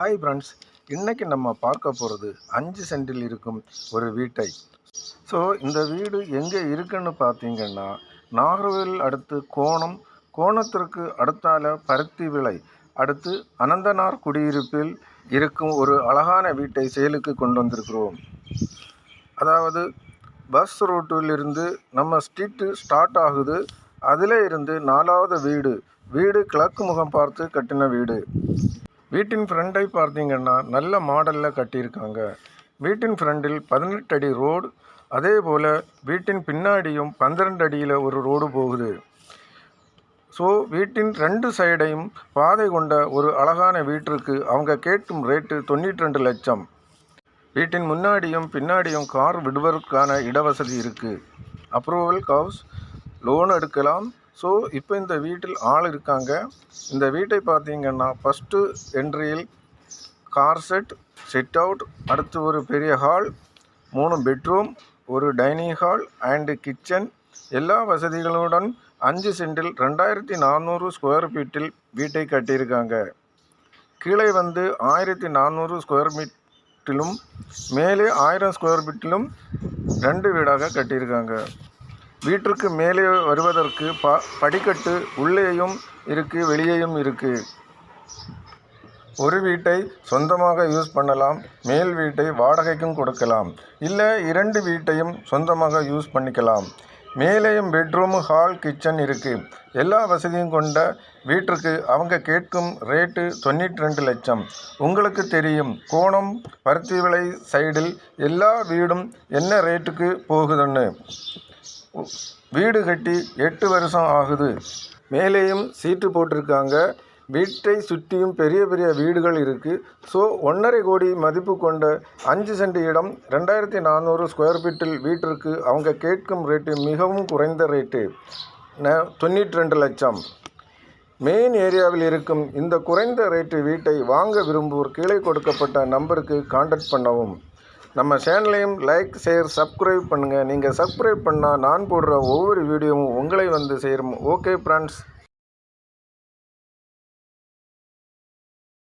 Hi friends இன்றைக்கி நம்ம பார்க்க போகிறது அஞ்சு சென்டில் இருக்கும் ஒரு வீட்டை. ஸோ இந்த வீடு எங்கே இருக்குன்னு பார்த்தீங்கன்னா நாகர்கோவில் அடுத்து கோணம் கோணத்திற்கு அடுத்தால பருத்தி விலை அடுத்து அனந்தனார் குடியிருப்பில் இருக்கும் ஒரு அழகான வீட்டை செயலுக்கு கொண்டு வந்திருக்கிறோம். அதாவது பஸ் ரோட்டிலிருந்து நம்ம ஸ்ட்ரீட்டு ஸ்டார்ட் ஆகுது. அதில் இருந்து நாலாவது வீடு வீடு கிழக்கு முகம் பார்த்து கட்டின வீடு. வீட்டின் ஃப்ரண்டை பார்த்தீங்கன்னா நல்ல மாடலில் கட்டியிருக்காங்க. வீட்டின் ஃப்ரண்டில் பதினெட்டு அடி ரோடு அதே போல் வீட்டின் பின்னாடியும் பன்னிரெண்டு அடியில் ஒரு ரோடு போகுது. ஸோ வீட்டின் ரெண்டு சைடையும் பாதை கொண்ட ஒரு அழகான வீட்டிற்கு அவங்க கேட்கும் ரேட்டு தொண்ணூற்றி ரெண்டு லட்சம். வீட்டின் முன்னாடியும் பின்னாடியும் கார் விடுவதற்கான இடவசதி இருக்குது அப்ரூவல் ஹவுஸ் லோன் எடுக்கலாம். ஸோ இப்போ இந்த வீட்டில் ஆள் இருக்காங்க. இந்த வீட்டை பார்த்தீங்கன்னா ஃபஸ்ட்டு என்ட்ரியில் கார் செட் செட் அவுட் அடுத்து ஒரு பெரிய ஹால் மூணு பெட்ரூம் ஒரு டைனிங் ஹால் அண்டு கிச்சன் எல்லா வசதிகளுடன் அஞ்சு சென்டில் ரெண்டாயிரத்தி நானூறு ஸ்கொயர் ஃபீட்டில் வீட்டை கட்டியிருக்காங்க. கீழே வந்து ஆயிரத்தி நானூறு ஸ்கொயர் ஃபீட்டிலும் மேலே ஆயிரம் ஸ்கொயர் ஃபீட்டிலும் ரெண்டு வீடாக கட்டியிருக்காங்க. வீட்டிற்கு மேலே வருவதற்கு ப படிக்கட்டு உள்ளேயும் இருக்குது வெளியேயும் இருக்குது ஒரு வீட்டை சொந்தமாக யூஸ் பண்ணலாம் மேல் வீட்டை வாடகைக்கும் கொடுக்கலாம். இல்லை இரண்டு வீட்டையும் சொந்தமாக யூஸ் பண்ணிக்கலாம். மேலேயும் பெட்ரூம் ஹால் கிச்சன் இருக்குது எல்லா வசதியும் கொண்ட வீட்டிற்கு அவங்க கேட்கும் ரேட்டு தொண்ணூற்றி ரெண்டு லட்சம். உங்களுக்கு தெரியும் கோணம் பருத்தி விலை சைடில் எல்லா வீடும் என்ன ரேட்டுக்கு போகுதுன்னு? வீடு கட்டி எட்டு வருஷம் ஆகுது. மேலேயும் சீட்டு போட்டிருக்காங்க. வீட்டை சுற்றியும் பெரிய பெரிய வீடுகள் இருக்குது ஸோ ஒன்றரை கோடி மதிப்பு கொண்ட அஞ்சு சென்ட் இடம் ரெண்டாயிரத்தி நானூறு ஸ்கொயர் ஃபீட்டில் வீட்டிற்கு அவங்க கேட்கும் ரேட்டு மிகவும் குறைந்த ரேட்டு ந தொண்ணூற்றி ரெண்டு லட்சம் மெயின் ஏரியாவில் இருக்கும் இந்த குறைந்த ரேட்டு வீட்டை வாங்க விரும்புவோர் கீழே கொடுக்கப்பட்ட நம்பருக்கு காண்டாக்ட் பண்ணவும். நம்ம சேனலையும் லைக் ஷேர் சப்ஸ்கிரைப் பண்ணுங்கள் நீங்கள் சப்ஸ்கிரைப் பண்ணால் நான் போடுற ஒவ்வொரு வீடியோவும் உங்களை வந்து சேரும். Okay friends